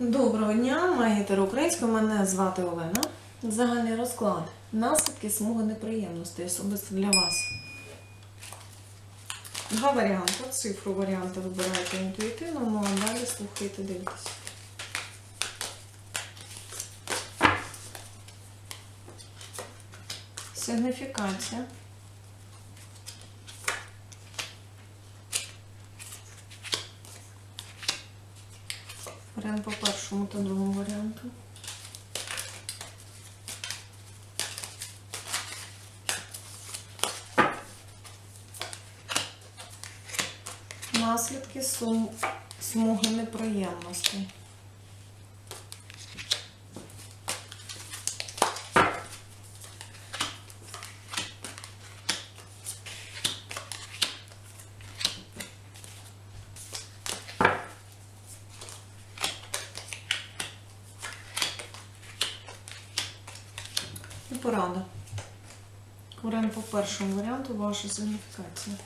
Доброго дня, магітер українською. Мене звати Олена. Загальний розклад. Наслідки смуги неприємностей особисто для вас. Два варіанти. Цифру варіанти вибирайте інтуїтивно, а далі слухайте, дивитесь. Сигніфікація. Варіант по першому та другому варіанту. Наслідки сум... смуги неприємностей. Порада. Варіант по першому варіанту ваша сигніфікація.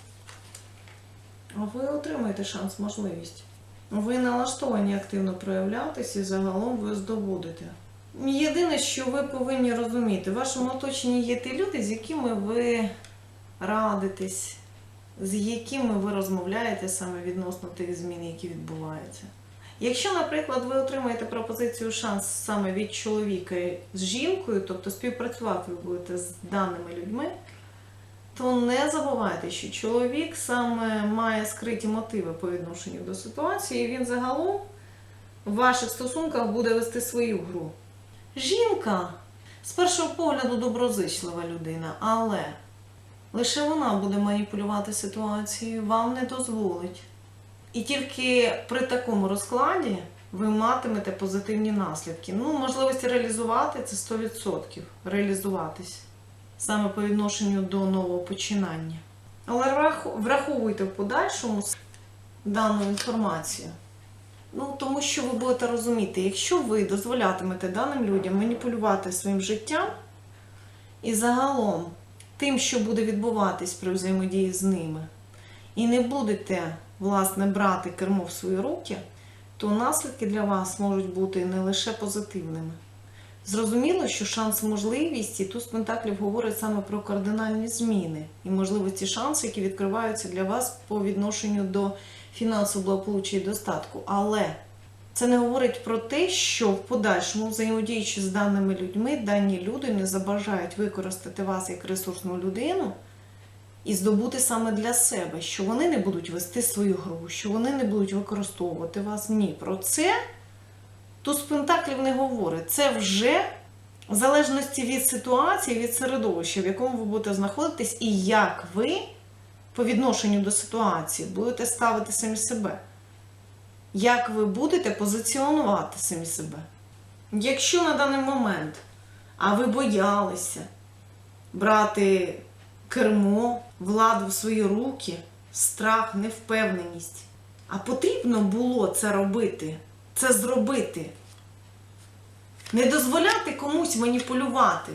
А ви отримаєте шанс, можливість. Ви налаштовані активно проявлятися і загалом ви здобудете. Єдине, що ви повинні розуміти, в вашому оточенні є ті люди, з якими ви радитесь, з якими ви розмовляєте саме відносно тих змін, які відбуваються. Якщо, наприклад, ви отримаєте пропозицію шанс саме від чоловіка з жінкою, тобто співпрацювати ви будете з даними людьми, то не забувайте, що чоловік саме має скриті мотиви по відношенню до ситуації, і він загалом в ваших стосунках буде вести свою гру. Жінка з першого погляду доброзичлива людина, але лише вона буде маніпулювати ситуацією, вам не дозволить. І тільки при такому розкладі ви матимете позитивні наслідки. Ну, можливості реалізувати це 100%. Реалізуватись саме по відношенню до нового починання. Але враховуйте в подальшому дану інформацію. Ну, тому що ви будете розуміти, якщо ви дозволятимете даним людям маніпулювати своїм життям і загалом тим, що буде відбуватись при взаємодії з ними, і не будете, власне, брати кермо в свої руки, то наслідки для вас можуть бути не лише позитивними. Зрозуміло, що шанс можливість, і туз Пентаклів говорить саме про кардинальні зміни і можливо ці шанси, які відкриваються для вас по відношенню до фінансового благополуччя і достатку. Але це не говорить про те, що в подальшому, взаємодіючи з даними людьми, дані люди не забажають використати вас як ресурсну людину і здобути саме для себе, що вони не будуть вести свою гру, що вони не будуть використовувати вас. Ні, про це туз Пентаклів не говорить. Це вже в залежності від ситуації, від середовища, в якому ви будете знаходитись, і як ви по відношенню до ситуації будете ставити самі себе. Як ви будете позиціонувати самі себе. Якщо на даний момент, а ви боялися брати кермо, владу в свої руки, страх, невпевненість, а потрібно було це робити, це зробити. Не дозволяти комусь маніпулювати,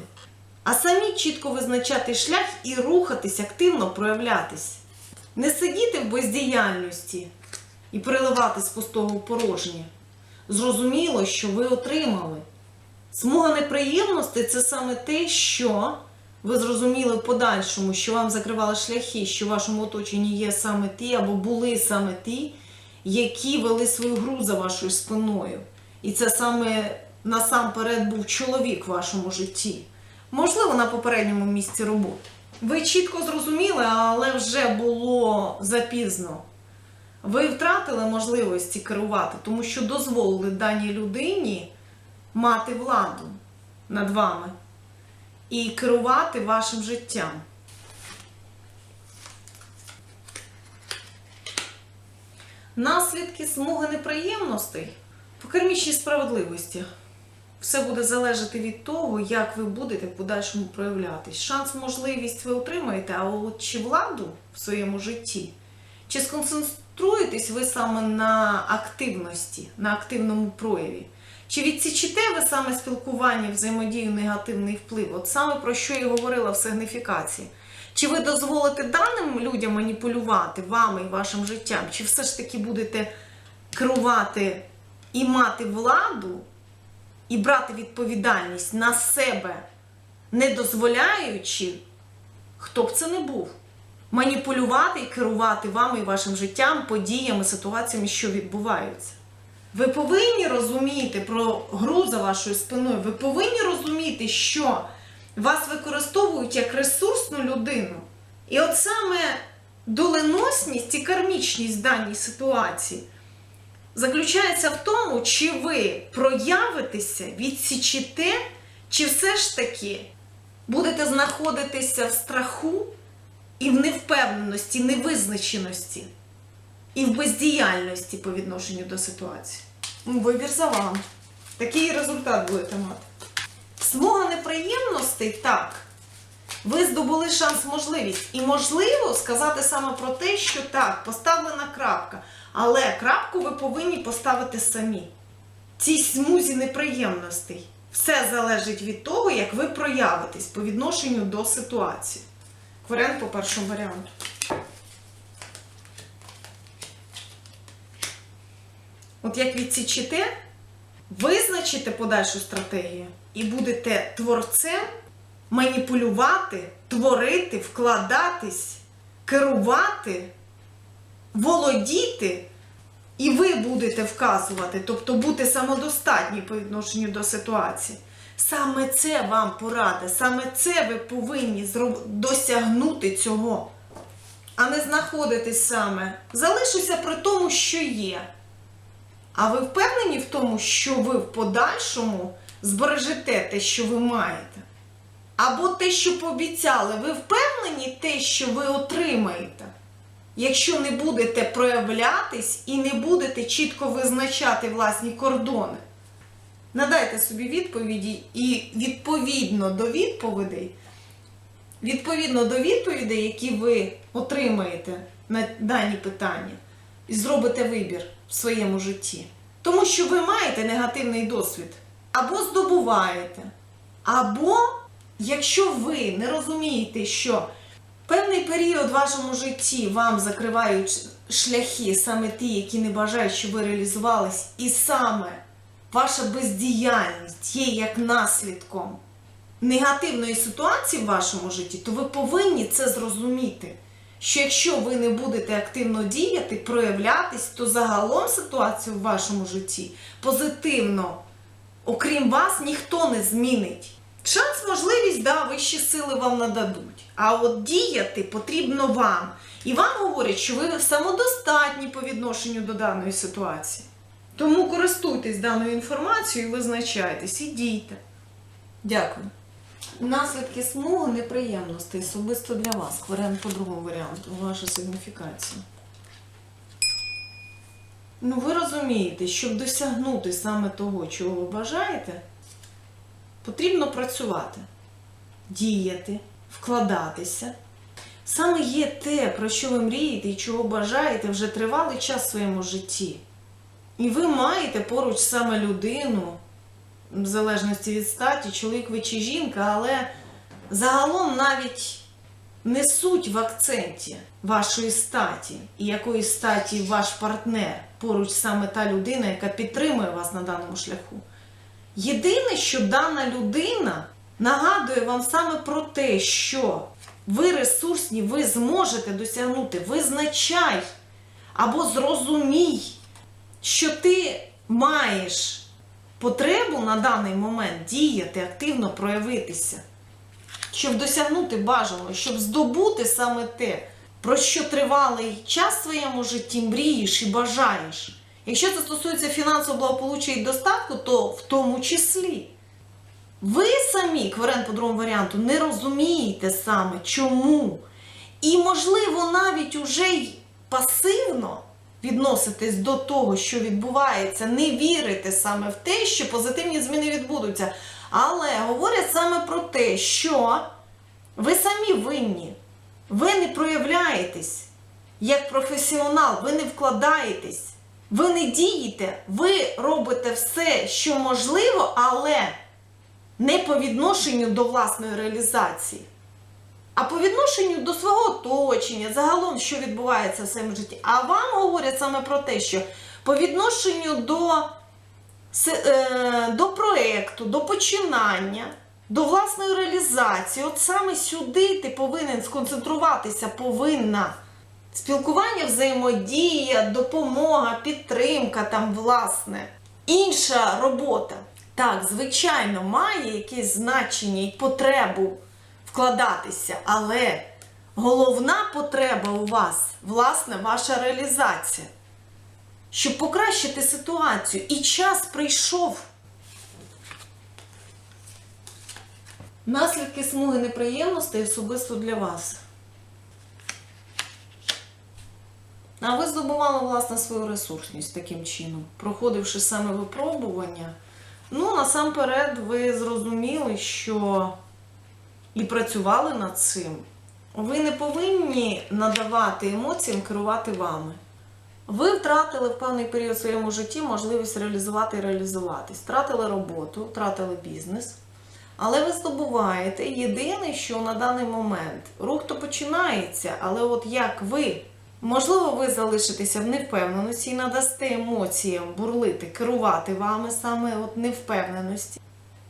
а самі чітко визначати шлях і рухатись, активно проявлятись. Не сидіти в бездіяльності і переливати з пустого порожнє. Зрозуміло, що ви отримали. Смуга неприємностей це саме те, що ви зрозуміли в подальшому, що вам закривали шляхи, що в вашому оточенні є саме ті, або були саме ті, які вели свою гру за вашою спиною. І це саме насамперед був чоловік в вашому житті. Можливо, на попередньому місці роботи. Ви чітко зрозуміли, але вже було запізно. Ви втратили можливості керувати, тому що дозволили даній людині мати владу над вами і керувати вашим життям. Наслідки смуги неприємностей по кармічній справедливості. Все буде залежати від того, як ви будете в подальшому проявлятись. Шанс, можливість ви отримаєте, а от чи владу в своєму житті, чи сконцентруєтесь ви саме на активності, на активному прояві? Чи відсічите ви саме спілкування, взаємодію, негативний вплив? От саме про що я говорила в сигніфікації. Чи ви дозволите даним людям маніпулювати вами і вашим життям, чи все ж таки будете керувати і мати владу, і брати відповідальність на себе, не дозволяючи, хто б це не був, маніпулювати і керувати вами і вашим життям, подіями, ситуаціями, що відбуваються. Ви повинні розуміти про гру за вашою спиною. Ви повинні розуміти, що вас використовують як ресурсну людину. І от саме доленосність і кармічність даній ситуації заключається в тому, чи ви проявитеся, відсічите, чи все ж таки будете знаходитися в страху і в невпевненості, невизначеності і в бездіяльності по відношенню до ситуації. Ну, Вибір за вами. Такий результат будете мати. Смуга неприємностей так. Ви здобули шанс, можливість. І можливо сказати саме про те, що так, поставлена крапка. Але крапку ви повинні поставити самі. Цій смузі неприємностей. Все залежить від того, як ви проявитесь по відношенню до ситуації. Варіант по першому варіанту. От як відсічите, визначите подальшу стратегію і будете творцем маніпулювати, творити, вкладатись, керувати, володіти, і ви будете вказувати, тобто бути самодостатні по відношенню до ситуації. Саме це вам порада, саме це ви повинні досягнути цього, а не знаходитись саме. Залишуся при тому, що є. А ви впевнені в тому, що ви в подальшому збережете те, що ви маєте? Або те, що пообіцяли, ви впевнені те, що ви отримаєте? Якщо не будете проявлятись і не будете чітко визначати власні кордони. Надайте собі відповіді і відповідно до відповідей, відповідно до відповідей, які ви отримаєте на дані питання, і зробите вибір в своєму житті. Тому що ви маєте негативний досвід, або здобуваєте, або якщо ви не розумієте, що певний період в вашому житті вам закривають шляхи саме ті, які не бажають, щоб ви реалізувались, і саме ваша бездіяльність є як наслідком негативної ситуації в вашому житті, то ви повинні це зрозуміти. Що якщо ви не будете активно діяти, проявлятись, то загалом ситуацію в вашому житті позитивно, окрім вас, ніхто не змінить. Шанс, можливість, да, вищі сили вам нададуть. А от діяти потрібно вам. І вам говорять, що ви самодостатні по відношенню до даної ситуації. Тому користуйтесь даною інформацією, і визначайтесь і дійте. Дякую. Наслідки смуги неприємностей особисто для вас. Варіант по другому варіанту, ваша сигніфікація. Ну, ви розумієте, щоб досягнути саме того, чого ви бажаєте, потрібно працювати, діяти, вкладатися. Саме є те, про що ви мрієте і чого бажаєте вже тривалий час в своєму житті. І ви маєте поруч саме людину, в залежності від статі, чоловік ви чи жінка, але загалом навіть не суть в акценті вашої статі і якої статі ваш партнер, поруч саме та людина, яка підтримує вас на даному шляху. Єдине, що дана людина нагадує вам саме про те, що ви ресурсні, ви зможете досягнути, визначай або зрозумій, що ти маєш потребу на даний момент діяти, активно проявитися, щоб досягнути бажаного, щоб здобути саме те, про що тривалий час в своєму житті мрієш і бажаєш. Якщо це стосується фінансового благополуччя і достатку, то в тому числі. Ви самі, кварен по другому варіанту, не розумієте саме чому. І, можливо, навіть уже й пасивно відноситесь до того, що відбувається, не вірите саме в те, що позитивні зміни відбудуться. Але говорять саме про те, що ви самі винні, ви не проявляєтесь як професіонал, ви не вкладаєтесь, ви не дієте, ви робите все, що можливо, але не по відношенню до власної реалізації, а по відношенню до свого оточення, загалом, що відбувається в своєму житті. А вам говорять саме про те, що по відношенню до е, до проєкту, до починання, до власної реалізації. От саме сюди ти повинен сконцентруватися, повинна. Спілкування, взаємодія, допомога, підтримка там, власне. Інша робота. Так, звичайно, має якесь значення і потребу вкладатися, але головна потреба у вас, власне, ваша реалізація. Щоб покращити ситуацію. І час прийшов. Наслідки смуги неприємностей особисто для вас. А ви здобували власне свою ресурсність таким чином, проходивши саме випробування. Ну, насамперед, ви зрозуміли, що і працювали над цим. Ви не повинні надавати емоціям керувати вами. Ви втратили в певний період в своєму житті можливість реалізувати і реалізуватись. Втратили роботу, втратили бізнес. Але ви здобуваєте єдине, що на даний момент рух то починається, але от як ви, можливо, ви залишитеся в невпевненості і надасте емоціям бурлити, керувати вами саме от невпевненості.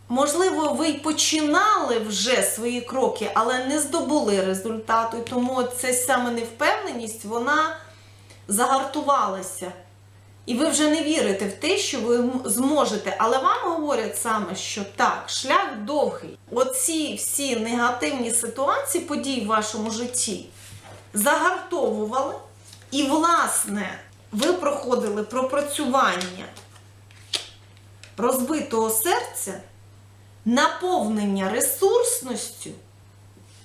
Можливо, ви й починали вже свої кроки, але не здобули результату. І тому ця саме невпевненість, вона загартувалася. І ви вже не вірите в те, що ви зможете. Але вам говорять саме, що так, шлях довгий. Оці всі негативні ситуації, подій в вашому житті загартовували. І, власне, ви проходили пропрацювання розбитого серця, наповнення ресурсністю,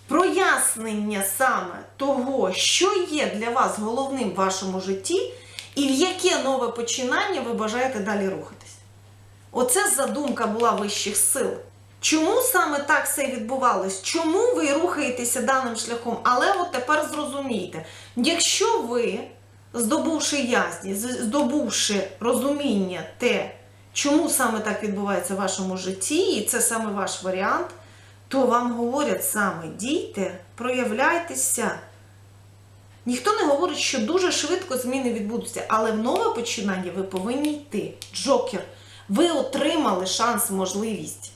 прояснення саме того, що є для вас головним в вашому житті, і в яке нове починання ви бажаєте далі рухатись. Оце задумка була вищих сил. Чому саме так все відбувалось? Чому ви рухаєтеся даним шляхом? Але от тепер зрозумійте, якщо ви, здобувши ясність, здобувши розуміння те, чому саме так відбувається в вашому житті, і це саме ваш варіант, то вам говорять саме дійте, проявляйтеся. Ніхто не говорить, що дуже швидко зміни відбудуться, але в нове починання ви повинні йти. Джокер, ви отримали шанс, можливість.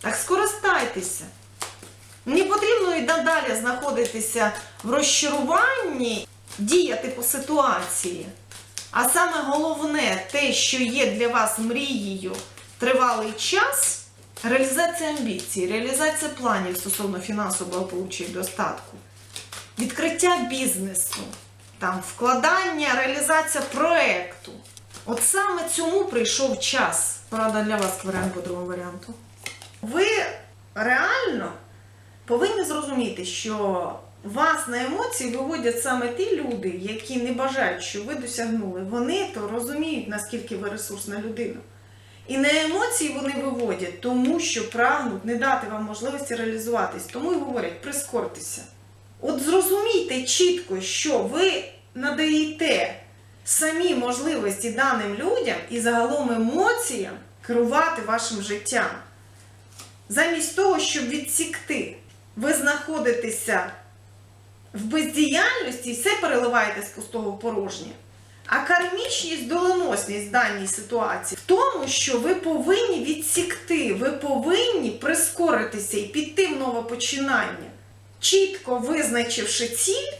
Так скористайтеся. Не потрібно і надалі знаходитися в розчаруванні, діяти по ситуації. А саме головне, те, що є для вас мрією тривалий час, реалізація амбіцій, реалізація планів стосовно фінансового получення і достатку, відкриття бізнесу, там, вкладання, реалізація проекту. От саме цьому прийшов час. Порада для вас варіант по другому варіанту. Ви реально повинні зрозуміти, що вас на емоції виводять саме ті люди, які не бажають, щоб ви досягнули. Вони то розуміють, наскільки ви ресурсна людина. І на емоції вони виводять, тому що прагнуть не дати вам можливості реалізуватись. Тому і говорять, прискортеся. От зрозумійте чітко, що ви надаєте самі можливості даним людям і загалом емоціям керувати вашим життям. Замість того, щоб відсікти, ви знаходитеся в бездіяльності і все переливаєте з пустого в порожнє. А кармічність, доленосність в даній ситуації в тому, що ви повинні відсікти, ви повинні прискоритися і піти в нове починання, чітко визначивши ціль,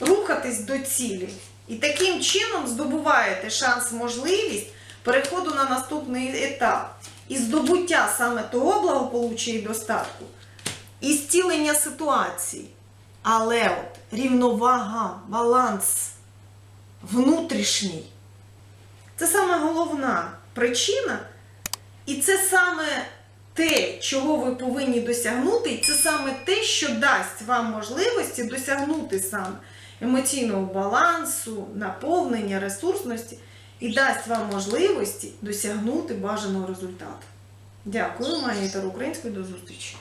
рухатись до цілі. І таким чином здобуваєте шанс, можливість переходу на наступний етап і здобуття саме того благополуччя і достатку, і зцілення ситуації. Але от рівновага, баланс внутрішній це саме головна причина, і це саме те, чого ви повинні досягнути, і це саме те, що дасть вам можливості досягнути саме емоційного балансу, наповнення, ресурсності і дасть вам можливості досягнути бажаного результату. Дякую, Майя Таро Української, до зустрічі!